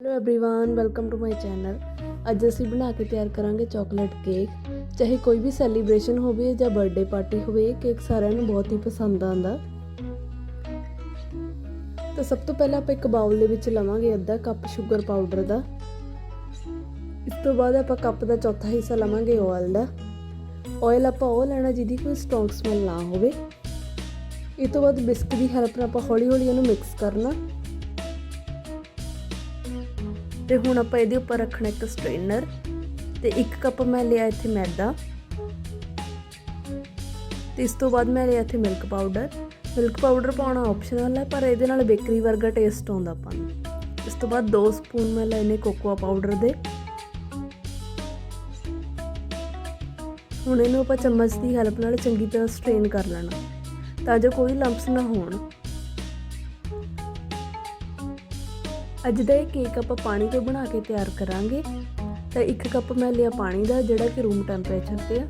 hello everyone welcome to my channel ਅੱਜ ਅਸੀਂ ਬਣਾ ਕੇ ਤਿਆਰ ਕਰਾਂਗੇ ਚਾਕਲੇਟ ਕੇਕ ਚਾਹੇ ਕੋਈ ਵੀ ਸੈਲੀਬ੍ਰੇਸ਼ਨ ਹੋਵੇ ਜਾਂ ਬਰਥਡੇ ਪਾਰਟੀ ਹੋਵੇ ਇਹ ਕੇਕ ਸਾਰਿਆਂ ਨੂੰ ਬਹੁਤ ਹੀ ਪਸੰਦ ਆਉਂਦਾ ਤਾਂ ਸਭ ਤੋਂ ਪਹਿਲਾਂ ਆਪਾਂ ਇੱਕ ਬਾਉਲ ਦੇ ਵਿੱਚ ਲਵਾਂਗੇ ਅੱਧਾ ਕੱਪ ਸ਼ੂਗਰ ਪਾਊਡਰ ਦਾ ਇਸ ਤੋਂ ਬਾਅਦ ਆਪਾਂ ਕੱਪ ਦਾ ਚੌਥਾ ਹਿੱਸਾ ਲਵਾਂਗੇ ਆਇਲ ਦਾ ਆਇਲ ਆਪਾਂ ਉਹ ਲੈਣਾ ਜਿਹਦੀ ਕੋਈ ਸਟਰੋਂਗ ਸਮੈਲ ਨਾ ਹੋਵੇ ਇਹ ਤੋਂ ਬਾਅਦ ਬਿਸਕ ਦੀ ਹੈਲਪ ਨਾਲ ਆਪਾਂ ਹੌਲੀ ਹੌਲੀ ਇਹਨੂੰ ਮਿਕਸ ਕਰਨਾ ਤੇ ਹੁਣ ਆਪਾਂ ਇਹਦੇ ਉੱਪਰ ਰੱਖਣਾ ਇੱਕ ਸਟ੍ਰੇਨਰ ਤੇ ਇੱਕ ਕੱਪ ਮੈਂ ਲਿਆ ਇੱਥੇ ਮੈਦਾ। ਤੇ ਇਸ ਤੋਂ ਬਾਅਦ ਮੈਂ ਲਿਆ ਇੱਥੇ ਮਿਲਕ ਪਾਊਡਰ। ਮਿਲਕ ਪਾਊਡਰ ਪਾਉਣਾ ਆਪਸ਼ਨਲ ਹੈ, ਪਰ ਇਹਦੇ ਨਾਲ ਬੇਕਰੀ ਵਰਗਾ ਟੇਸਟ ਆਉਂਦਾ ਆਪਾਂ ਨੂੰ। ਇਸ ਤੋਂ ਬਾਅਦ 2 ਸਪੂਨ ਮੈਂ ਲੈਨੇ ਕੋਕੋਆ ਪਾਊਡਰ ਦੇ। ਹੁਣ ਇਹਨੂੰ ਆਪਾਂ ਚਮਚ ਦੀ ਹੈਲਪ ਨਾਲ ਚੰਗੀ ਤਰ੍ਹਾਂ ਸਟ੍ਰੇਨ ਕਰ ਲੈਣਾ। ਤਾਂ ਜੋ ਕੋਈ ਲੰਪਸ ਨਾ ਹੋਣ। ਅੱਜ ਦਾ ਇਹ ਕੇਕ ਆਪਾਂ ਪਾਣੀ ਤੋਂ ਬਣਾ ਕੇ ਤਿਆਰ ਕਰਾਂਗੇ। ਤਾਂ ਇੱਕ ਕੱਪ ਮੈਂ ਲਿਆ ਪਾਣੀ ਦਾ, ਜਿਹੜਾ ਕਿ ਰੂਮ ਟੈਂਪਰੇਚਰ ਤੇ ਆ।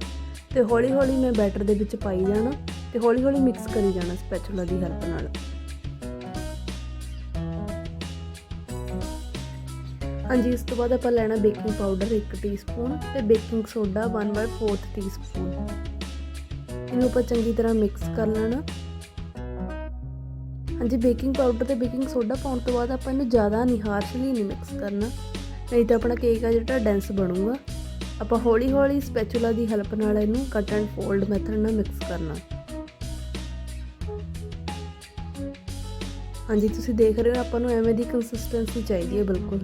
ਤੇ ਹੌਲੀ ਹੌਲੀ ਮੈਂ ਬੈਟਰ ਦੇ ਵਿੱਚ ਪਾਈ ਜਾਣਾ ਤੇ ਹੌਲੀ ਹੌਲੀ ਮਿਕਸ ਕਰੀ ਜਾਣਾ ਸਪੈਚੂਲਾ ਦੀ ਹੈਲਪ ਨਾਲ। ਹਾਂਜੀ ਇਸ ਤੋਂ ਬਾਅਦ ਆਪਾਂ ਲੈਣਾ ਬੇਕਿੰਗ ਪਾਊਡਰ 1 ਟੀਸਪੂਨ ਤੇ ਬੇਕਿੰਗ ਸੋਡਾ 1/4 ਟੀਸਪੂਨ ਇਹਨੂੰ ਆਪਾਂ ਚੰਗੀ ਤਰ੍ਹਾਂ ਮਿਕਸ ਕਰ ਲੈਣਾ। ਹਾਂਜੀ ਬੇਕਿੰਗ ਪਾਊਡਰ ਤੇ ਬੇਕਿੰਗ ਸੋਡਾ ਪਾਉਣ ਤੋਂ ਬਾਅਦ ਆਪਾਂ ਇਹਨੂੰ ਜ਼ਿਆਦਾ ਨਹੀਂ ਹਾਰਸ਼ਲੀ ਨਹੀਂ ਮਿਕਸ ਕਰਨਾ। ਨਹੀਂ ਤਾਂ ਆਪਣਾ ਕੇਕ ਆ ਜਿਹੜਾ ਡੈਂਸ ਬਣੂਗਾ। ਆਪਾਂ ਹੌਲੀ ਹੌਲੀ ਸਪੈਚੂਲਾ ਦੀ ਹੈਲਪ ਨਾਲ ਇਹਨੂੰ ਕੱਟ ਐਂਡ ਫੋਲਡ ਮੈਥਡ ਨਾਲ ਮਿਕਸ ਕਰਨਾ। ਹਾਂਜੀ, ਤੁਸੀਂ ਦੇਖ ਰਹੇ ਹੋ ਆਪਾਂ ਨੂੰ ਐਵੇਂ ਦੀ ਕੰਸਿਸਟੈਂਸੀ ਚਾਹੀਦੀ ਹੈ, ਬਿਲਕੁਲ।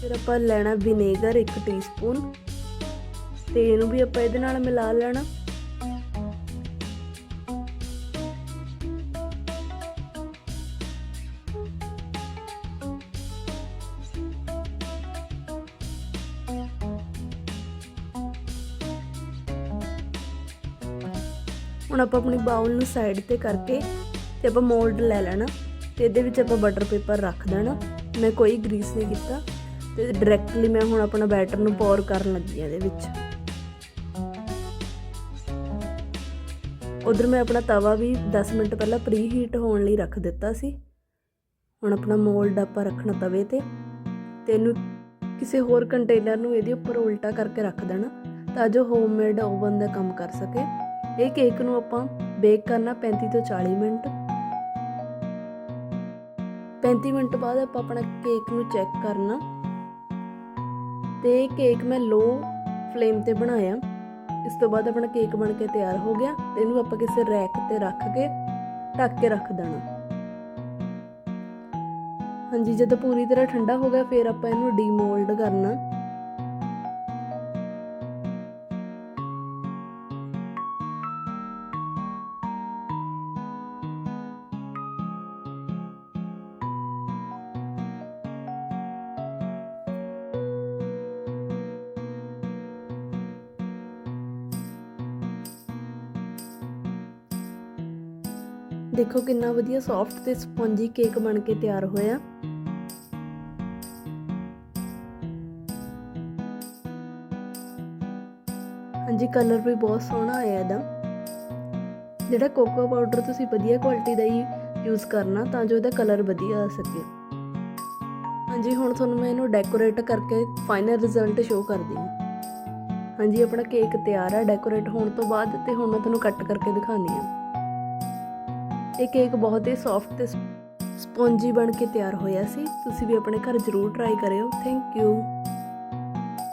ਫਿਰ ਆਪਾਂ ਲੈਣਾ ਵਿਨੇਗਰ 1 ਟੀਸਪੂਨ ਤੇ ਇਹਨੂੰ ਵੀ ਆਪਾਂ ਇਹਦੇ ਨਾਲ ਮਿਲਾ ਲੈਣਾ। ਹੁਣ ਆਪਾਂ ਆਪਣੀ ਬਾਉਲ ਨੂੰ ਸਾਈਡ ਤੇ ਕਰਕੇ ਤੇ ਆਪਾਂ ਮੋਲਡ ਲੈ ਲੈਣਾ ਤੇ ਇਹਦੇ ਵਿੱਚ ਆਪਾਂ ਬਟਰ ਪੇਪਰ ਰੱਖ ਦੇਣਾ। ਮੈਂ ਕੋਈ ਗਰੀਸ ਨਹੀਂ ਕੀਤਾ ਤੇ ਡਾਇਰੈਕਟਲੀ ਮੈਂ ਹੁਣ ਆਪਣਾ ਬੈਟਰ ਨੂੰ ਪੌਰ ਕਰਨ ਲੱਗੀ ਆ ਇਹਦੇ ਵਿੱਚ। ਉਧਰ ਮੈਂ ਆਪਣਾ ਤਵਾ ਵੀ 10 ਮਿੰਟ ਪਹਿਲਾਂ ਪ੍ਰੀ ਹੀਟ ਹੋਣ ਲਈ ਰੱਖ ਦਿੱਤਾ ਸੀ। ਹੁਣ ਆਪਣਾ ਮੋਲਡ ਆਪਾਂ ਰੱਖਣਾ ਤਵੇ ਤੇ ਤੇ ਇਹਨੂੰ ਕਿਸੇ ਹੋਰ ਕੰਟੇਨਰ ਨੂੰ ਇਹਦੇ ਉੱਪਰ ਉਲਟਾ ਕਰਕੇ ਰੱਖ ਦੇਣਾ ਤਾਂ ਜੋ ਹੋਮਮੇਡ ਓਵਨ ਦਾ ਕੰਮ ਕਰ ਸਕੇ। ਇਹ ਕੇਕ ਨੂੰ ਆਪਾਂ ਬੇਕ ਕਰਨਾ 35 ਤੋਂ 40 ਮਿੰਟ। 35 ਮਿੰਟ ਬਾਅਦ ਆਪਾਂ ਆਪਣਾ ਕੇਕ ਨੂੰ ਚੈੱਕ ਕਰਨਾ। ਤੇ ਕੇਕ ਮੈਂ ਲੋ ਫਲੇਮ ਤੇ ਬਣਾਇਆ। ਇਸ ਤੋਂ ਬਾਅਦ ਆਪਣਾ ਕੇਕ ਬਣ ਕੇ ਤਿਆਰ ਹੋ ਗਿਆ। ਤੇ ਇਹਨੂੰ ਆਪਾਂ ਕਿਸੇ ਰੈਕ ਤੇ ਰੱਖ ਕੇ ਢੱਕ ਕੇ ਰੱਖ ਦੇਣਾ। ਹਾਂਜੀ, ਜਦੋਂ ਪੂਰੀ ਤਰ੍ਹਾਂ ਠੰਡਾ ਹੋ ਗਿਆ, ਫਿਰ ਆਪਾਂ ਇਹਨੂੰ ਡੀਮੋਲਡ ਕਰਨਾ। ਦੇਖੋ ਕਿੰਨਾ ਵਧੀਆ ਸੌਫਟ ਤੇ ਸਪੰਜੀ ਕੇਕ ਬਣ ਕੇ ਤਿਆਰ ਹੋਇਆ। ਹਾਂਜੀ ਕਲਰ ਵੀ ਬਹੁਤ ਸੋਹਣਾ ਆਇਆ ਇਹਦਾ। ਜਿਹੜਾ ਕੋਕੋ ਪਾਊਡਰ ਤੁਸੀਂ ਵਧੀਆ ਕੁਆਲਿਟੀ ਦਾ ਹੀ ਯੂਜ਼ ਕਰਨਾ ਤਾਂ ਜੋ ਇਹਦਾ ਕਲਰ ਵਧੀਆ ਆ ਸਕੇ। ਹਾਂਜੀ, ਹੁਣ ਤੁਹਾਨੂੰ ਮੈਂ ਇਹਨੂੰ ਡੈਕੋਰੇਟ ਕਰਕੇ ਫਾਈਨਲ ਰਿਜ਼ਲਟ ਸ਼ੋ ਕਰਦੀ ਹਾਂ। ਹਾਂਜੀ, ਆਪਣਾ ਕੇਕ ਤਿਆਰ ਆ ਡੈਕੋਰੇਟ ਹੋਣ ਤੋਂ ਬਾਅਦ ਤੇ ਹੁਣ ਮੈਂ ਤੁਹਾਨੂੰ ਕੱਟ ਕਰਕੇ ਦਿਖਾਉਂਦੀ ਹਾਂ। ਇਹ ਕੇਕ ਬਹੁਤ ਹੀ ਸੌਫਟ ਤੇ ਸਪੌਂਜੀ ਬਣ ਕੇ ਤਿਆਰ ਹੋਇਆ ਸੀ। ਤੁਸੀਂ ਵੀ ਆਪਣੇ ਘਰ ਜ਼ਰੂਰ ਟਰਾਈ ਕਰਿਓ। Thank you